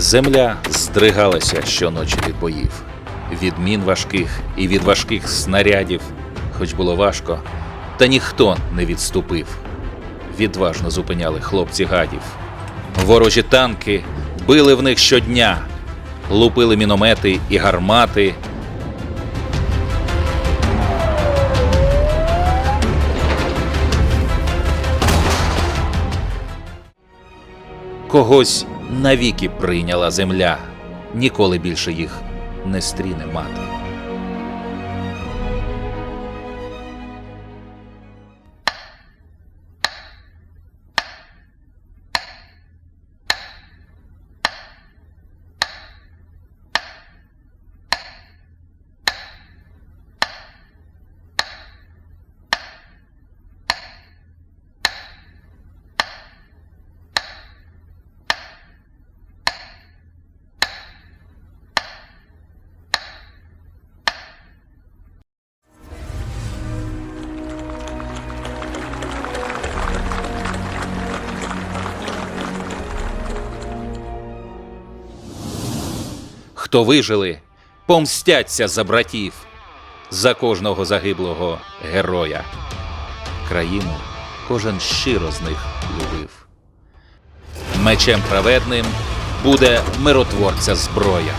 Земля здригалася щоночі від боїв, від мін важких і від важких снарядів, хоч було важко, та ніхто не відступив. Відважно зупиняли хлопці гадів. Ворожі танки били в них щодня, лупили міномети і гармати. Когось навіки прийняла земля, ніколи більше їх не стріне мати. Хто вижили, помстяться за братів, за кожного загиблого героя. Країну кожен щиро з них любив. Мечем праведним буде миротворця зброя.